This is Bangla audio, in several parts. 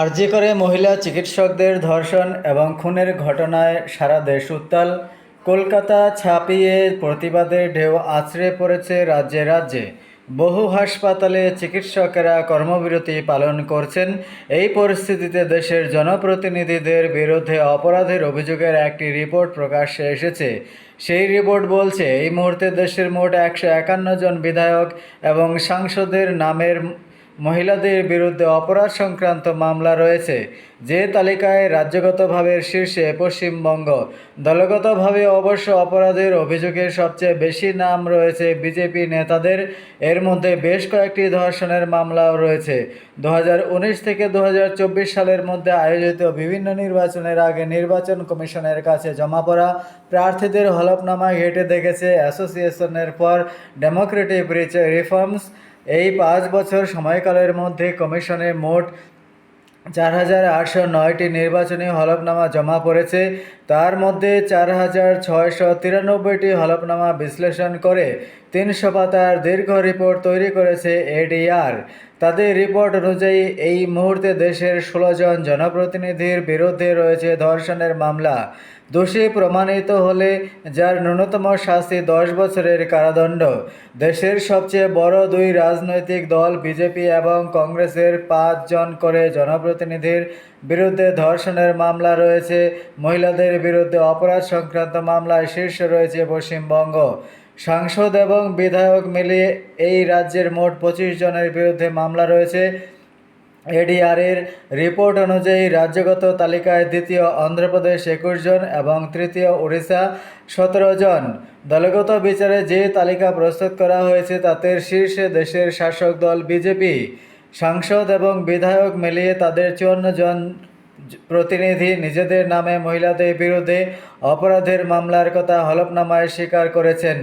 আরজি করে মহিলা চিকিৎসকদের ধর্ষণ এবং খুনের ঘটনায় সারা দেশ উত্তাল, কলকাতা ছাপিয়ে প্রতিবাদের ঢেউ আছড়ে পড়েছে রাজ্যে রাজ্যে। বহু হাসপাতালে চিকিৎসকেরা কর্মবিরতি পালন করছেন। এই পরিস্থিতিতে দেশের জনপ্রতিনিধিদের বিরুদ্ধে অপরাধের অভিযোগের একটি রিপোর্ট প্রকাশ্যে এসেছে। সেই রিপোর্ট বলছে, এই মুহূর্তে দেশের মোট একশো একান্ন জন বিধায়ক এবং সাংসদের নামের মহিলাদের বিরুদ্ধে অপরাধ সংক্রান্ত মামলা রয়েছে। যে তালিকায় রাজ্যগতভাবে শীর্ষে পশ্চিমবঙ্গ, দলগতভাবে অবশ্য অপরাধের অভিযোগের সবচেয়ে বেশি নাম রয়েছে বিজেপি নেতাদের। এর মধ্যে বেশ কয়েকটি ধর্ষণের মামলাও রয়েছে। দু হাজার উনিশ থেকে দু হাজার চব্বিশ সালের মধ্যে আয়োজিত বিভিন্ন নির্বাচনের আগে নির্বাচন কমিশনের কাছে জমা পড়া প্রার্থীদের হলফনামা ঘেটে দেখেছে অ্যাসোসিয়েশনের ফর ডেমোক্রেটিক রিফর্মস এই পাঁচ বছর সময়কালের মধ্যে কমিশনে মোট চার হাজার আটশো নয়টি নির্বাচনী হলফনামা জমা পড়েছে। তার মধ্যে চার হাজার ছয়শো তিরানব্বইটি হলফনামা বিশ্লেষণ করে তিনশো পাতার দীর্ঘ রিপোর্ট তৈরি করেছে এডিআর। তাদের রিপোর্ট অনুযায়ী, এই মুহূর্তে দেশের ষোলো জন জনপ্রতিনিধির বিরুদ্ধে রয়েছে ধর্ষণের মামলা। দোষী প্রমাণিত হলে, যার ন্যূনতম শাস্তি দশ বছরের কারাদণ্ড। দেশের সবচেয়ে বড় দুই রাজনৈতিক দল, বিজেপি এবং কংগ্রেসের পাঁচজন করে জনপ্রতিনিধির বিরুদ্ধে ধর্ষণের মামলা রয়েছে। মহিলাদের বিরুদ্ধে অপরাধ সংক্রান্ত মামলায় শীর্ষে রয়েছে পশ্চিমবঙ্গ। সাংসদ এবং বিধায়ক মিলিয়ে এই রাজ্যের মোট পঁচিশ জনের বিরুদ্ধে মামলা রয়েছে। এডিআরের রিপোর্ট অনুযায়ী রাজ্যগত তালিকায় দ্বিতীয় অন্ধ্রপ্রদেশ একুশ জন এবং তৃতীয় ওড়িশা সতেরো জন। দলগত বিচারে যে তালিকা প্রস্তুত করা হয়েছে তাতে শীর্ষে দেশের শাসক দল বিজেপি। সাংসদ এবং বিধায়ক মিলিয়ে তাদের চুয়ান্ন জন প্রতিনিধি নিজেদের নামে মহিলাদের বিরুদ্ধে অপরাধের মামলার কথা হলফনামায় স্বীকার করেছেন।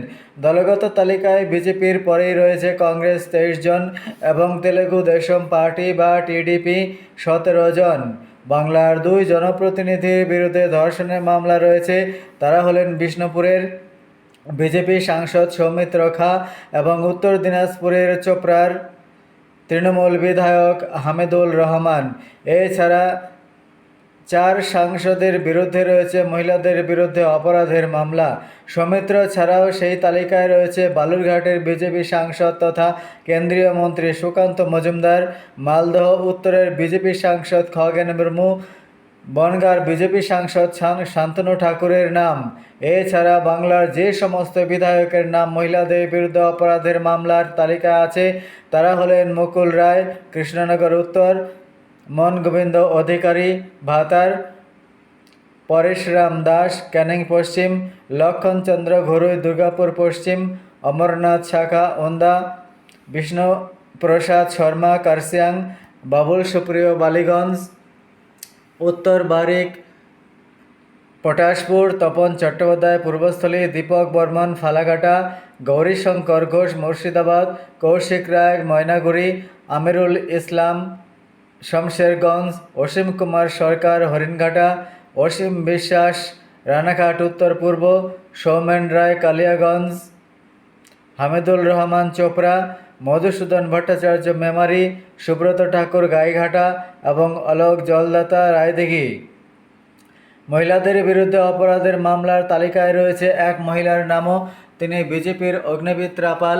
দলগত তালিকায় বিজেপির পরেই রয়েছে কংগ্রেস তেইশ জন এবং তেলেগু দেশম পার্টি বা টিডিপি সতেরো জন। বাংলার দুই জনপ্রতিনিধির বিরুদ্ধে ধর্ষণের মামলা রয়েছে। তারা হলেন বিষ্ণুপুরের বিজেপি সাংসদ সৌমিত্র খা এবং উত্তর দিনাজপুরের চোপড়ার তৃণমূল বিধায়ক হামিদুল রহমান। এছাড়া চার সাংসদের বিরুদ্ধে রয়েছে মহিলাদের বিরুদ্ধে অপরাধের মামলা। সৌমিত্র ছাড়াও সেই তালিকায় রয়েছে বালুরঘাটের বিজেপি সাংসদ তথা কেন্দ্রীয় মন্ত্রী সুকান্ত মজুমদার, মালদহ উত্তরের বিজেপি সাংসদ খগেন মুর্মু, বনগাঁর বিজেপি সাংসদ শান- শান্তনু ঠাকুরের নাম। এছাড়া বাংলার যে সমস্ত বিধায়কের নাম মহিলাদের বিরুদ্ধে অপরাধের মামলার তালিকা আছে, তারা হলেন মুকুল রায়, কৃষ্ণনগর উত্তর মন গোবিন্দ অধিকারী ভাতার পরেশরাম দাস ক্যানিং পশ্চিম, লক্ষণচন্দ্র ঘরুই, দুর্গাপুর পশ্চিম, অমরনাথ শাখা, ওন্দা বিষ্ণু প্রসাদ শর্মা, কার্সিয়াং, বাবুল সুপ্রিয়, বালিগঞ্জ, উত্তর বারিক, পটাশপুর, তপন চট্টোপাধ্যায়, পূর্বস্থলী, দীপক বর্মন, ফালাকাটা, গৌরীশঙ্কর ঘোষ, মুর্শিদাবাদ, কৌশিক রায়, ময়নাগুড়ি, আমিরুল ইসলাম শমশেরগঞ্জ, অসীম কুমার সরকার, হরিণঘাটা, অসীম বিশ্বাস, রানাঘাট, উত্তর পূর্ব, সৌমেন রায়, কালিয়াগঞ্জ হামিদুল রহমান চোপড়া, মধুসূদন ভট্টাচার্য মেমারি, সুব্রত ঠাকুর গাইঘাটা এবং অলোক জলদাতা রায়দিঘি। মহিলাদের বিরুদ্ধে অপরাধের মামলার তালিকায় রয়েছে এক মহিলার নামও তিনি বিজেপির অগ্নিমিত্রা পাল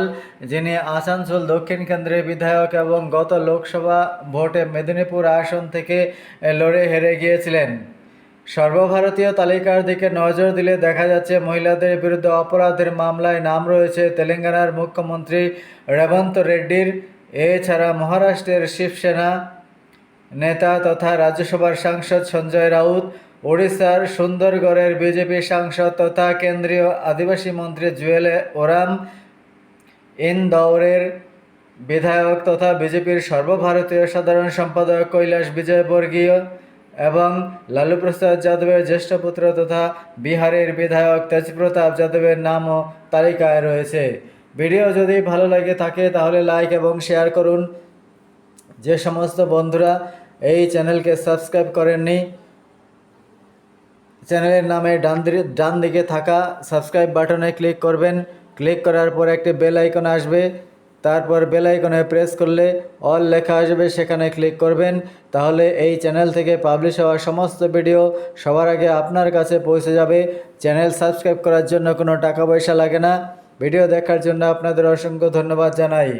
যিনি আসানসোল দক্ষিণ কেন্দ্রের বিধায়ক এবং গত লোকসভা ভোটে মেদিনীপুর আসন থেকে লড়ে হেরে গিয়েছিলেন। সর্বভারতীয় তালিকার দিকে নজর দিলে দেখা যাচ্ছে মহিলাদের বিরুদ্ধে অপরাধের মামলায় নাম রয়েছে তেলেঙ্গানার মুখ্যমন্ত্রী রেবন্ত রেড্ডির, এছাড়া মহারাষ্ট্রের শিবসেনা নেতা তথা রাজ্যসভার সাংসদ সঞ্জয় রাউত ওড়িশার সুন্দরগড়ের বিজেপি সাংসদ তথা কেন্দ্রীয় আদিবাসী মন্ত্রী জুয়েল ওরাম ইন্দৌরের বিধায়ক তথা বিজেপির সর্বভারতীয় সাধারণ সম্পাদক কৈলাস বিজয়বর্গীয় এবং লালু প্রসাদ যাদবের জ্যেষ্ঠ পুত্র তথা বিহারের বিধায়ক তেজপ্রতাপ যাদবের নামও তালিকায় রয়েছে। ভিডিও যদি ভালো লাগে থাকে তাহলে লাইক এবং শেয়ার করুন। যে সমস্ত বন্ধুরা এই চ্যানেলকে সাবস্ক্রাইব করেননি চ্যানেলের নামে ডান দিকে ডান দিকে থাকা সাবস্ক্রাইব বাটনে ক্লিক করবেন। ক্লিক করার পর একটি বেল আইকন আসবে। তারপর বেল আইকনে প্রেস করলে অল লেখা আসবে, সেখানে ক্লিক করবেন। তাহলে এই চ্যানেল থেকে পাবলিশ হওয়া সমস্ত ভিডিও সবার আগে আপনার কাছে পৌঁছে যাবে। চ্যানেল সাবস্ক্রাইব করার জন্য কোনো টাকা পয়সা লাগে না। ভিডিও দেখার জন্য আপনাদের অসংখ্য ধন্যবাদ জানাই।